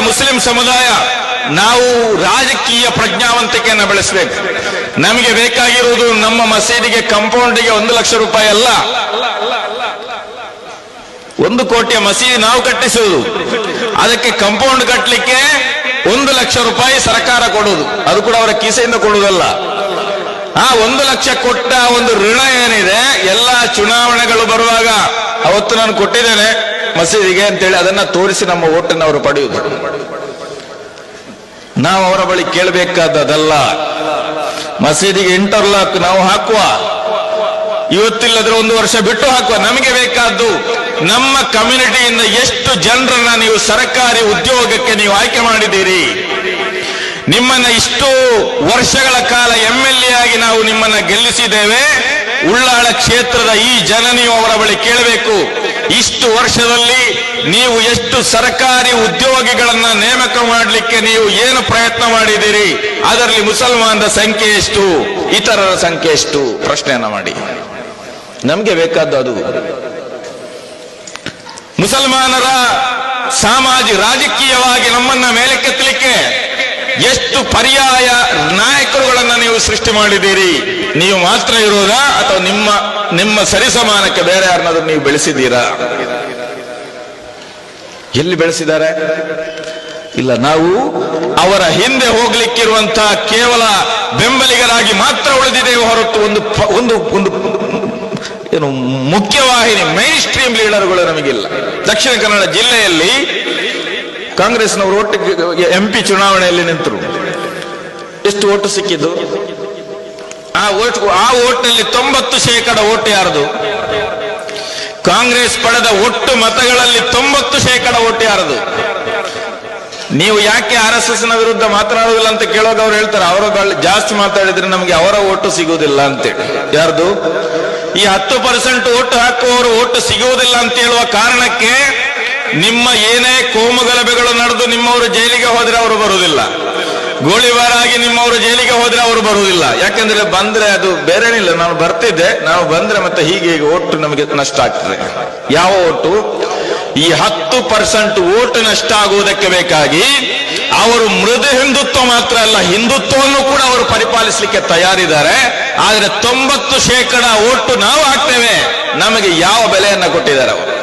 Muslim ಸಮುದಾಯ, ನಾವು ರಾಜಕೀಯ ಪ್ರಜ್ಞಾವಂತಿಕೆಯನ್ನು ಬೆಳೆಸಬೇಕು. ನಮಗೆ ಬೇಕಾಗಿರುವುದು ನಮ್ಮ ಮಸೀದಿಗೆ ಕಂಪೌಂಡ್ಗೆ ಒಂದು ಲಕ್ಷ ರೂಪಾಯಿ ಅಲ್ಲ. ಒಂದು ಕೋಟಿಯ ಮಸೀದಿ ನಾವು ಕಟ್ಟಿಸುವುದು. ಅದಕ್ಕೆ ಕಂಪೌಂಡ್ ಕಟ್ಟಲಿಕ್ಕೆ ಒಂದು ಲಕ್ಷ ರೂಪಾಯಿ ಸರ್ಕಾರ ಕೊಡುವುದು. ಅದು ಕೂಡ ಅವರ ಕೀಸೆಯಿಂದ ಕೊಡುವುದಲ್ಲ. ಆ ಒಂದು ಲಕ್ಷ ಕೊಟ್ಟ ಒಂದು ಋಣ ಏನಿದೆ, ಎಲ್ಲ ಚುನಾವಣೆಗಳು ಬರುವಾಗ ಅವತ್ತು ನಾನು ಕೊಟ್ಟಿದ್ದೇನೆ. ಮಸೀದಿಗೆ ಅಂತೇಳಿ ಅದನ್ನ ತೋರಿಸಿ ನಮ್ಮ ಓಟನ್ನು ಅವರು ಪಡೆಯುವುದು ನಾವು ಅವರ ಬಳಿ ಕೇಳಬೇಕಾದದಲ್ಲ, ಮಸೀದಿಗೆ ಇಂಟರ್ಲಾಕ್ ನಾವು ಹಾಕುವ. ಇವತ್ತಿಲ್ಲದ್ರೆ ಒಂದು ವರ್ಷ ಬಿಟ್ಟು ಹಾಕುವ. ನಮಗೆ ಬೇಕಾದ್ದು ನಮ್ಮ ಕಮ್ಯುನಿಟಿಯಿಂದ ಎಷ್ಟು ಜನರನ್ನ ನೀವು ಸರ್ಕಾರಿ ಉದ್ಯೋಗಕ್ಕೆ ನೀವು ಆಯ್ಕೆ ಮಾಡಿದ್ದೀರಿ? ನಿಮ್ಮನ್ನ ಇಷ್ಟು ವರ್ಷಗಳ ಕಾಲ ಎಂ ಎಲ್ ಎ ಆಗಿ ನಾವು ನಿಮ್ಮನ್ನ ಗೆಲ್ಲಿಸಿದ್ದೇವೆ. ಉಳ್ಳಾಳ ಕ್ಷೇತ್ರದ ಈ ಜನ ಅವರ ಬಳಿ ಕೇಳಬೇಕು. ಇಷ್ಟು ವರ್ಷದಲ್ಲಿ ನೀವು ಎಷ್ಟು ಸರ್ಕಾರಿ ಉದ್ಯೋಗಿಗಳನ್ನ ನೇಮಕ ಮಾಡಲಿಕ್ಕೆ ನೀವು ಏನು ಪ್ರಯತ್ನ ಮಾಡಿದಿರಿ ಅದರಲ್ಲಿ ಮುಸಲ್ಮಾನರ ಸಂಖ್ಯೆ ಎಷ್ಟು? ಇತರರ ಸಂಖ್ಯೆ ಎಷ್ಟು? ಪ್ರಶ್ನೆಯನ್ನ ಮಾಡಿ. ನಮಗೆ ಬೇಕಾದ್ದು ಅದು. ಮುಸಲ್ಮಾನರ ಸಾಮಾಜಿಕ ರಾಜಕೀಯವಾಗಿ ನಮ್ಮನ್ನ ಮೇಲಕ್ಕೆತ್ತಲಿಕ್ಕೆ ಎಷ್ಟು ಪರ್ಯಾಯ ನಾಯಕರುಗಳನ್ನ ನೀವು ಸೃಷ್ಟಿ ಮಾಡಿದ್ದೀರಿ. ನೀವು ಮಾತ್ರ ಇರೋದಾ? ಅಥವಾ ನಿಮ್ಮ ನಿಮ್ಮ ಸರಿಸಮಾನಕ್ಕೆ ಬೇರೆ ಯಾರನ್ನಾದ್ರೂ ನೀವು ಬೆಳೆಸಿದ್ದೀರಾ? ಎಲ್ಲಿ ಬೆಳೆಸಿದ್ದಾರೆ? ಇಲ್ಲ, ನಾವು ಅವರ ಹಿಂದೆ ಹೋಗ್ಲಿಕ್ಕಿರುವಂತಹ ಕೇವಲ ಬೆಂಬಲಿಗರಾಗಿ ಮಾತ್ರ ಉಳಿದಿದ್ದೇವೆ ಹೊರತು ಒಂದು ಒಂದು ಒಂದು, ಏನು ಮುಖ್ಯವಾಹಿನಿ, ಮೈನ್ ಸ್ಟ್ರೀಮ್ ಲೀಡರ್ಗಳು ನಮಗಿಲ್ಲ. ದಕ್ಷಿಣ ಕನ್ನಡ ಜಿಲ್ಲೆಯಲ್ಲಿ ಕಾಂಗ್ರೆಸ್ನವರು ಒಟ್ಟಿಗೆ ಎಂ ಪಿ ಚುನಾವಣೆಯಲ್ಲಿ ನಿಂತರು. ಎಷ್ಟು ಓಟು ಸಿಕ್ಕಿದ್ದು? ಆ ಓಟ್, ಆ ಓಟ್ನಲ್ಲಿ ತೊಂಬತ್ತು ಶೇಕಡ ಓಟ್ ಯಾರದು? ಕಾಂಗ್ರೆಸ್ ಪಡೆದ ಒಟ್ಟು ಮತಗಳಲ್ಲಿ ತೊಂಬತ್ತು ಶೇಕಡ ಓಟ್ ಯಾರದು? ನೀವು ಯಾಕೆ ಆರ್ ಎಸ್ ಎಸ್ನ ವಿರುದ್ಧ ಮಾತನಾಡುವುದಿಲ್ಲ ಅಂತ ಕೇಳುವಾಗ ಅವ್ರು ಹೇಳ್ತಾರೆ, ಅವರ ಜಾಸ್ತಿ ಮಾತಾಡಿದ್ರೆ ನಮಗೆ ಅವರ ಓಟು ಸಿಗುವುದಿಲ್ಲ ಅಂತೇಳಿ ಯಾರ್ದು? ಈ ಹತ್ತು ಪರ್ಸೆಂಟ್ ಓಟು ಹಾಕುವವರು ಓಟು ಸಿಗುವುದಿಲ್ಲ ಅಂತ ಹೇಳುವ ಕಾರಣಕ್ಕೆ ನಿಮ್ಮ ಏನೇ ಕೋಮುಗಲಭೆಗಳು ನಡೆದು ನಿಮ್ಮವರು ಜೈಲಿಗೆ ಹೋದ್ರೆ ಅವರು ಬರುವುದಿಲ್ಲ. ಗೋಳಿಬಾರಾಗಿ ನಿಮ್ಮವರು ಜೈಲಿಗೆ ಹೋದ್ರೆ ಅವರು ಬರುವುದಿಲ್ಲ. ಯಾಕಂದ್ರೆ ಬಂದ್ರೆ ಅದು ಬೇರೆನಿಲ್ಲ. ನಾನು ಬರ್ತಿದ್ದೆ, ನಾವು ಬಂದ್ರೆ ಮತ್ತೆ ಹೀಗೆ ಹೀಗೆ ಓಟು ನಮಗೆ ನಷ್ಟ ಆಗ್ತದೆ. ಯಾವ ಓಟು? ಈ ಹತ್ತು ಪರ್ಸೆಂಟ್ ಓಟು ನಷ್ಟ ಆಗುವುದಕ್ಕೆ ಬೇಕಾಗಿ ಅವರು ಮೃದು ಹಿಂದುತ್ವ ಮಾತ್ರ ಅಲ್ಲ, ಹಿಂದುತ್ವವನ್ನು ಕೂಡ ಅವರು ಪರಿಪಾಲಿಸಲಿಕ್ಕೆ ತಯಾರಿದ್ದಾರೆ. ಆದರೆ ತೊಂಬತ್ತು ಶೇಕಡ ಓಟು ನಾವು ಹಾಕ್ತೇವೆ. ನಮಗೆ ಯಾವ ಬೆಲೆಯನ್ನ ಕೊಟ್ಟಿದ್ದಾರೆ ಅವರು?